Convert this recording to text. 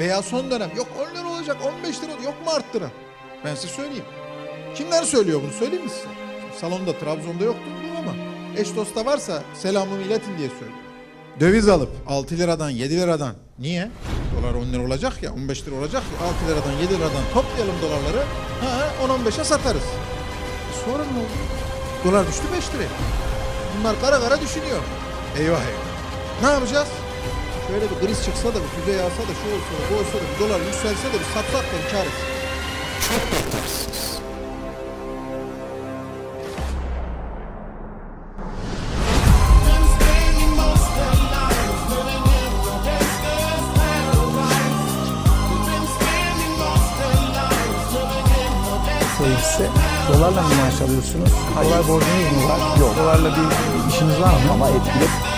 Veya son dönem yok 10 lira olacak 15 lira yok mu arttıran? Ben size söyleyeyim. Kimler söylüyor bunu söyleyeyim mi size? Salonda Trabzon'da yoktur bu ama eş dosta varsa selamımı iletin diye söylüyorum. Döviz alıp 6 liradan 7 liradan niye? Dolar 10 lira olacak ya 15 lira olacak ya 6 liradan 7 liradan toplayalım dolarları ha 10-15'e satarız. E sonra ne oldu? Dolar düştü 5 liraya. Bunlar kara kara düşünüyor. Eyvah eyvah. Ne yapacağız? Şöyle bir kriz çıksa da bir füze yağsa da şu olsa da bu olsa da bir dolar yükselse de bir satsak da kar etsin. Çok batarsınız. Dolarla mı maaş alıyorsunuz? Dolar borcunuz mu var? Yok. Dolarla bir işiniz var mı? Ama etkili